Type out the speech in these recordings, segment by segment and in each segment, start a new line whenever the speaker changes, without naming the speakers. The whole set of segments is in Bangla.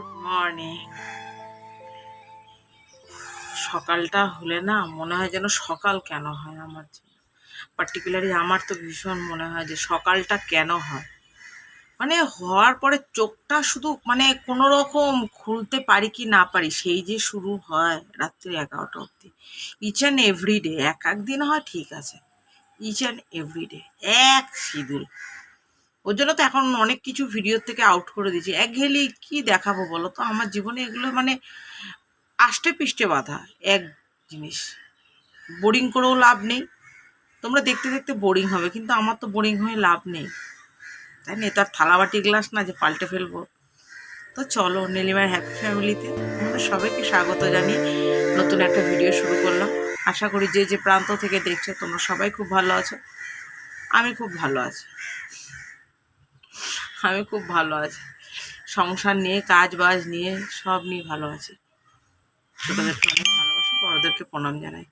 গুড মর্নিং সকালটা হলে না মনে হয় যেন সকাল কেন হয় আমার পার্টিকুলারলি আমার তো ভীষণ মনে হয় যে সকালটা কেন হয়। মানে হওয়ার পরে চোখটা শুধু মানে কোনো রকম খুলতে পারি কি না পারি, সেই যে শুরু হয় রাত্রি এগারোটা অবধি। ইচ অ্যান্ড এভরি ডে এক এক দিন হয়, ঠিক আছে। ইচ অ্যান্ড এভরি ডে এক শিডিউল। ওর জন্য তো এখন অনেক কিছু ভিডিও থেকে আউট করে দিয়েছি। এক ঘেলি কি দেখাবো বলো তো? আমার জীবনে এগুলো মানে আষ্টে পিষ্টে বাধা, এক জিনিস। বোরিং করেও লাভ নেই। তোমরা দেখতে দেখতে বোরিং হবে, কিন্তু আমার তো বোরিং হয়ে লাভ নেই। তাই না? তার থালাবাটি গ্লাস না যে পাল্টে ফেলব। তো চলো, নীলিমার হ্যাপি ফ্যামিলিতে তোমাদের সবাইকে স্বাগত জানিয়ে নতুন একটা ভিডিও শুরু করলাম। আশা করি যে যে প্রান্ত থেকে দেখছ, তোমরা সবাই খুব ভালো আছো। আমি খুব ভালো আছি। আমি খুব ভালো আছি। সংসার নিয়ে কাজ বাজ নিয়ে সব নিয়ে ভালো আছি। ছোটোদেরকে অনেক ভালোবাসো, বড়োদেরকে প্রণাম জানাই।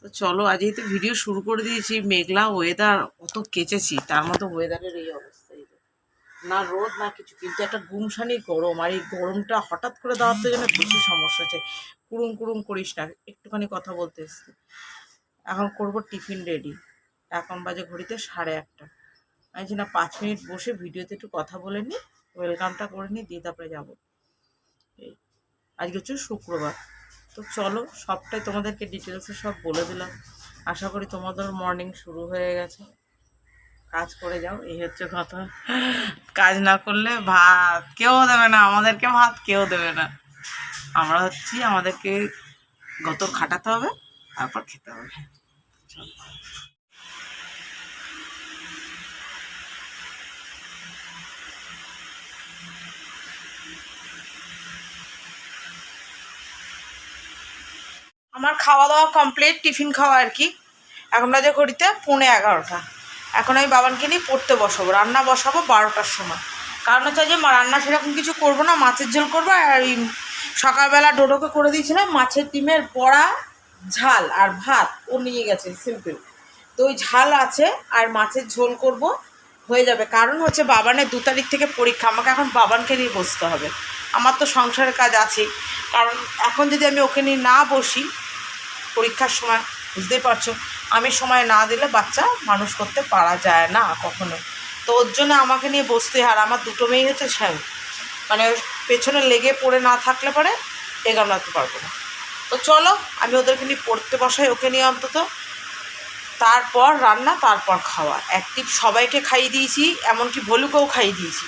তো চলো আজই তো ভিডিও শুরু করে দিয়েছি, মেঘলা ওয়েদার অত কেচেছি, তার মতো ওয়েদারের এই অবস্থা না রোদ, না কিছু, কিন্তু একটা গুমসানি গরম, আর এই গরমটা হঠাৎ করে দেওয়ার তো জন্য বেশি সমস্যা হচ্ছে। কুড়ুম কুড়ুম করিস না, একটুখানি কথা বলতে এসছি। এখন করব টিফিন রেডি এখন বাজে ঘড়িতে সাড়ে একটা আমি যে না পাঁচ মিনিট বসে ভিডিওতে একটু কথা বলে নিই, ওয়েলকামটা করে নিই, দিয়ে তারপরে যাব। এই, আজকে হচ্ছে শুক্রবার। তো চলো, সবটাই তোমাদেরকে ডিটেলসে সব বলে দিলাম। আশা করি তোমাদের মর্নিং শুরু হয়ে গেছে। কাজ করে যাও, এই হচ্ছে কথা। কাজ না করলে ভাত কেউ দেবে না, আমাদেরকে ভাত কেউ দেবে না। আমরা হচ্ছি, আমাদেরকে গত খাটাতে হবে, তারপর খেতে হবে। চলো। খাওয়া দাওয়া কমপ্লিট টিফিন খাওয়া আর কি। এখন বাজে ঘড়িতে পৌনে এগারোটা। এখন আমি বাবানকে নিয়ে পড়তে বসাবো, রান্না বসাবো বারোটার সময়। কারণ হচ্ছে যে রান্না সেরকম কিছু করব না, মাছের ঝোল করব আর ওই সকালবেলা ডোডোকে করে দিয়েছিলাম মাছের ডিমের বড়া, ঝাল আর ভাত, ও নিয়ে গেছে সিম্পল তো ওই ঝাল আছে আর মাছের ঝোল করব, হয়ে যাবে। কারণ হচ্ছে বাবানের দু তারিখ থেকে পরীক্ষা, আমাকে এখন বাবানকে নিয়ে বসতে হবে। আমার তো সংসারের কাজ আছেই। কারণ এখন যদি আমি ওকে নিয়ে না বসি পরীক্ষার সময় বুঝতেই পারছ, আমি সময় না দিলে বাচ্চা মানুষ করতে পারা যায় না কখনো তো ওর জন্য আমাকে নিয়ে বসতে হয়, আর আমার দুটো মেয়েই হচ্ছে স্যাং মানে পেছনে লেগে পড়ে না থাকলে পরে এগামলাতে পারব না। তো চলো, আমি ওদেরকে নিয়ে পড়তে বসাই, ওকে নিয়ে অন্তত। তারপর রান্না, তারপর খাওয়া। অ্যাক্টিভ সবাইকে খাইয়ে দিয়েছি, এমনকি ভলুকেও খাইয়ে দিয়েছি।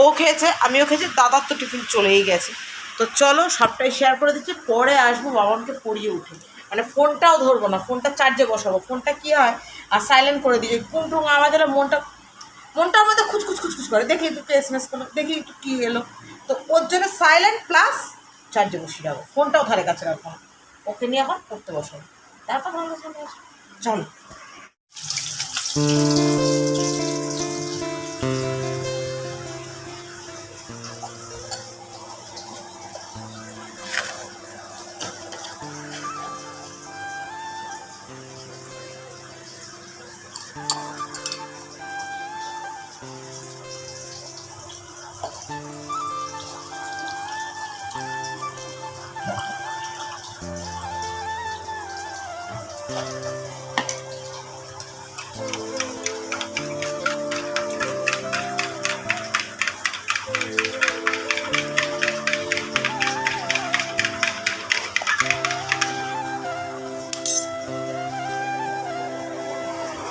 ও খেয়েছে, আমিও খেয়েছি, দাদার তো টিফিন চলেই গেছে। তো চলো সবটাই শেয়ার করে দিচ্ছি, পরে আসব বাবানকে পড়িয়ে উঠে। মানে ফোনটাও ধরবো না, ফোনটা চার্জে বসাবো। ফোনটা কী হয়? আর সাইলেন্ট করে দিই। টুং টুং আওয়াজ এলে মনটা মনটা আমাদের খুচখুচ খুচখুচ করে। দেখি একটু এস এম এস করল দেখি একটু কী এলো। তো ওর জন্য সাইলেন্ট প্লাস চার্জে বসিয়ে যাব ফোনটাও ধারে কাছে রাখব ওকে নিয়ে এখন পড়তে বসাবো। তারপর ভালো চলে।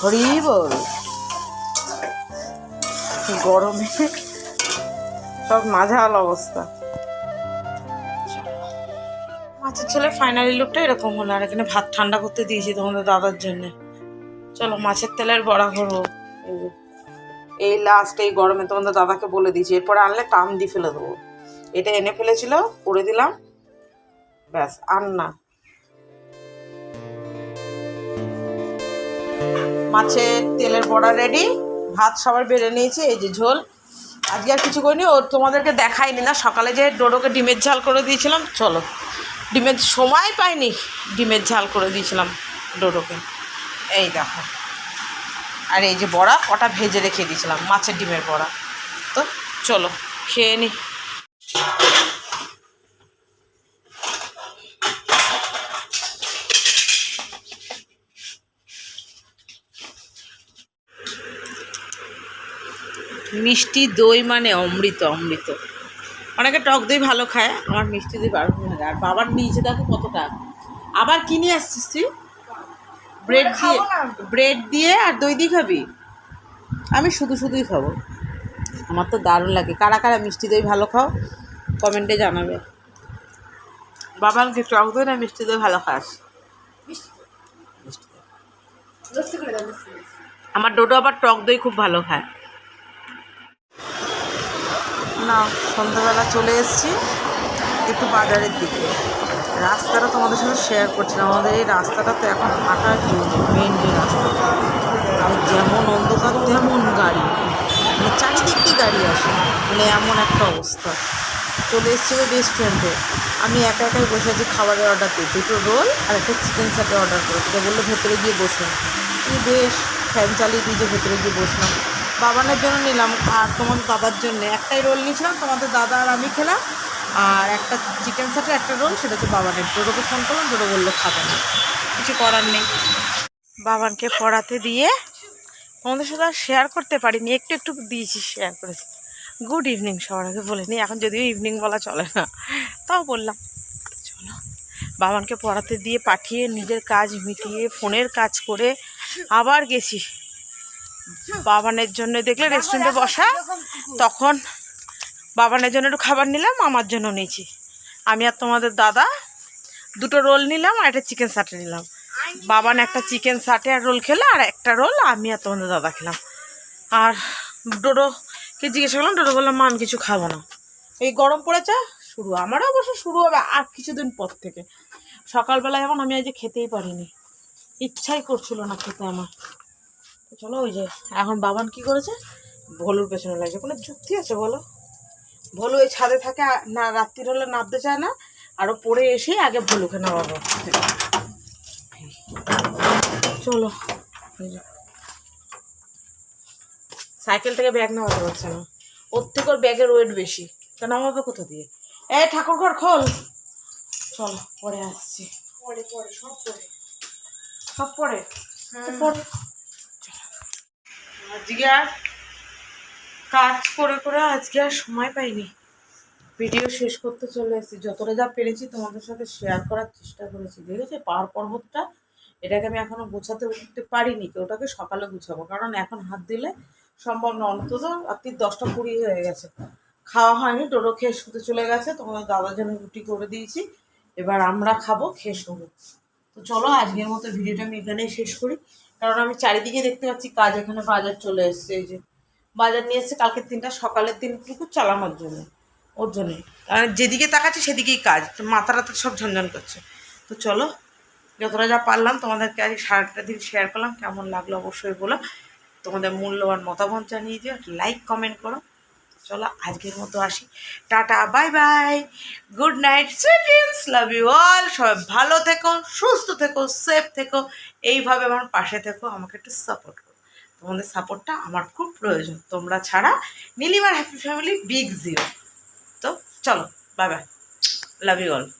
হরি গরমে। সব মাঝাল অবস্থা। মাছের ছেলে ফাইনালি লুকটা এরকম হলো। আর এখানে ভাত ঠান্ডা করতে দিয়েছি তোমাদের দাদার জন্য। চলো, মাছের তেলের বড়া করব। এই লাস্ট এই গরমে তোমাদের দাদাকে বলে দিয়েছি। এরপরে আনলে টান দিয়ে ফেলে দেবো। এটা এনে ফেলেছিল, করে দিলাম। ব্যাস, আর না। মাছের তেলের বড়া রেডি ভাত সবার বেড়ে নিয়েছি, এই যে ঝোল। আজকে আর কিছু করিনি, ও তোমাদেরকে দেখাইনি না। সকালে যে ডোডোকে ডিমের ঝাল করে দিয়েছিলাম, চলো। ডিমের সময় পাইনি, ডিমের ঝাল করে দিয়েছিলাম ডোডোকে। এই দেখো। আর এই যে বড়া, কটা ভেজে রেখে দিয়েছিলাম, মাছের ডিমের বড়া। তো চলো, খেয়ে নি। মিষ্টি দই মানে অমৃত অমৃত। অনেকে টক দই ভালো খায় আমার মিষ্টি দই বারো লাগে আর বাবার নিয়েছে দেখো কতটা। আবার কিনে আসছিস তুই? ব্রেড দিয়ে ব্রেড দিয়ে আর দই দিয়ে খাবি? আমি শুধু শুধুই খাব। আমার তো দারুণ লাগে। কারা কারা মিষ্টি দই ভালো খাও কমেন্টে জানাবে। বাবার কি টক দই না মিষ্টি দই ভালো খাস? আমার ডোডো আবার টক দই খুব ভালো খায়। না, সন্ধ্যাবেলা চলে এসেছি একটু বাজারের দিকে। রাস্তাটা তোমাদের সঙ্গে শেয়ার করছিলাম। আমাদের এই রাস্তাটা তো এখন হাঁটার মেন যে রাস্তা, আর যেমন অন্ধকার, তেমন গাড়ি। মানে চারিদিক দিয়ে গাড়ি আসে। মানে এমন একটা অবস্থা। চলে এসেছি ওই রেস্টুরেন্টে আমি একা একাই বসে আছি, খাবারের অর্ডার দিই দুটো রোল আর একটা চিকেন স্যাটে অর্ডার করেছি। বলল, ভেতরে গিয়ে বসুন আমি বেশ ফ্যান চালিয়ে দিয়ে যে ভেতরে গিয়ে বসলাম। বাবানের জন্য নিলাম আর তোমাদের দাদার জন্য। একটাই রোল নিয়েছিলাম, তোমাদের দাদা আর আমি খেলাম। আর একটা চিকেন স্যাটে একটা রোল সেটা হচ্ছে বাবানের। ডোডোকে ফোন করলাম ডোডো বলল খাবে না। কিছু করার নেই। বাবানকে পড়াতে দিয়ে তোমাদের সাথে আর শেয়ার করতে পারিনি। একটু একটু দিয়েছি শেয়ার করেছি। গুড ইভিনিং সবার আগে বলিনি এখন যদিও ইভিনিং বলা চলে না, তাও বললাম। চলো। বাবানকে পড়াতে দিয়ে পাঠিয়ে নিজের কাজ মিটিয়ে ফোনের কাজ করে আবার গেছি। বাবানের জন্য দেখলে রেস্টুরেন্টে বসা। তখন বাবানের জন্য একটু খাবার নিলাম, আমার জন্য নিয়েছি। আমি আর তোমাদের দাদা দুটো রোল নিলাম আর একটা চিকেন সাটে নিলাম। বাবান একটা চিকেন সাটে আর রোল খেলো, আর একটা রোল আমি আর তোমাদের দাদা খেলাম। আর ডোডোকে জিজ্ঞেস করলাম, ডোডো বললাম মা, আমি কিছু খাব না। এই গরম পড়েছে, শুরু। আমারও অবশ্য শুরু হবে আর কিছুদিন পর থেকে। সকালবেলা যেমন আমি আজ খেতেই পারিনি। ইচ্ছাই করছিল না খেতে আমার। চলো ওই যে এখন বাবান কি করেছে? ভলুর পেছনে লাগছে। কোনো যুক্তি আছে বলো? ভলু এই ছাদে থাকে না রাত্রির হলে নামতে চায় না আরও পড়ে এসেই আগে ভলুকে নামাবো। চলো। সাইকেল থেকে ব্যাগ নামাতে পারছে না। ওর থেকে ওর ব্যাগের ওয়েট বেশি। তা নামাবে কোথা দিয়ে? এ ঠাকুর ঘর খোল। চলো পরে আসছি। পরে পরে সব পরে। সব পরে? পরে আজকে আর কাজ করে করে আজকে আর সময় পাইনি। ভিডিও শেষ করতে চলে এসেছি। যতটা যা পেরেছি তোমাদের সাথে শেয়ার করার চেষ্টা করেছি। দেখেছ পাহাড় পর্বতটা এটাকে আমি এখনও গোছাতে উঠতে পারিনি, কি ওটাকে সকালে গুছাবো। কারণ এখন হাত দিলে সম্ভব না। অন্তত রাত্রি দশটা কুড়ি হয়ে গেছে। খাওয়া হয়নি টোটো খেয়ে শুতে চলে গেছে। তোমাদের দাদার জন্য রুটি করে দিয়েছি। এবার আমরা খাব, খেয়ে শোবো। তো চলো, আজকের মতো ভিডিওটা আমি এখানেই শেষ করি। কারণ আমি চারিদিকে দেখতে পাচ্ছি কাজ এখানে বাজার চলে এসছে, এই যে বাজার নিয়ে এসছে কালকের দিনটা, সকালের দিনটুকু চালানোর জন্য, ওর জন্যে। কারণ যেদিকে তাকাচ্ছি সেদিকেই কাজ তো মাথা টাথা সব ঝনঝন করছে। তো চলো, যতটা যা পারলাম তোমাদেরকে আজ সারাটা দিন শেয়ার করলাম, কেমন লাগল অবশ্যই বলো। তোমাদের মূল্যবান মতামত জানিয়ে দিও লাইক কমেন্ট করো। চলো আজকের মতো আসি। Tata, bye bye. Good night sweeties love you all. সবাই ভালো থেকো, সুস্থ থেকো, সেফ থেকো। এইভাবে আমার পাশে থেকো, আমাকে একটু সাপোর্ট করো। তোমাদের সাপোর্টটা আমার খুব প্রয়োজন। তোমরা ছাড়া নীলিমার হ্যাপি ফ্যামিলি বিগ জিরো তো চলো, bye bye. Love you all.